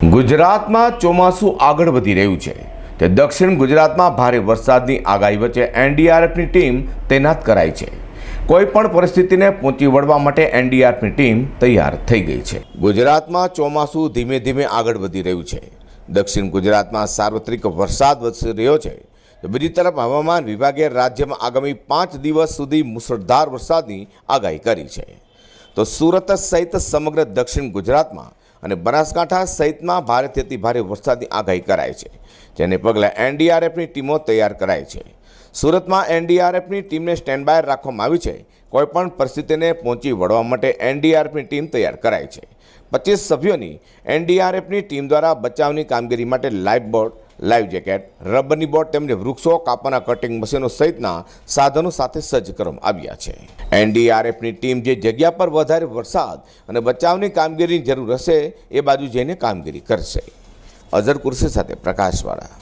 ગુજરાતમાં ચોમાસું આગળ વધી રહ્યું છે. તે દક્ષિણ ગુજરાતમાં ભારે વરસાદની આગાહી વચ્ચે એનડીઆરએફની ટીમ તૈનાત કરાઈ છે. કોઈ પણ પરિસ્થિતિને પહોંચી વળવા માટે એનડીઆરએફની ટીમ તૈયાર થઈ ગઈ છે. ગુજરાતમાં ચોમાસું ધીમે ધીમે આગળ વધી રહ્યું છે. દક્ષિણ ગુજરાતમાં સાર્વત્રિક વરસાદ વધી રહ્યો છે. બીજી તરફ હવામાન વિભાગે રાજ્યમાં આગામી પાંચ દિવસ સુધી મુસળધાર વરસાદની આગાહી કરી છે. તો સુરત સહિત સમગ્ર દક્ષિણ ગુજરાતમાં અને બનાસકાંઠા સહિતમાં ભારેથી અતિ ભારે વરસાદની આગાહી કરાઈ છે, જેને પગલે એનડીઆરએફની ટીમો તૈયાર કરાઈ છે. સુરતમાં એનડીઆરએફની ટીમને સ્ટેન્ડ બાય રાખવામાં આવી છે. કોઈપણ પરિસ્થિતિને પહોંચી વળવા માટે એનડીઆરએફની ટીમ તૈયાર કરાઈ છે. પચીસ સભ્યોની એનડીઆરએફની ટીમ દ્વારા બચાવની કામગીરી માટે લાઇફ બોટ લાઈવ જેકેટ, રબરની બોટ તેમજ વૃક્ષો કાપવાના કટિંગ મશીનો સહિતના સાધનો સાથે સજ્જ કરવામાં આવ્યા છે. એનડીઆરએફની ટીમ જે જગ્યા પર વધારે વરસાદ અને બચાવની કામગીરીની જરૂર હશે, એ બાજુ જઈને કામગીરી કરશે. અઝર કુરશી સાથે પ્રકાશવાળા.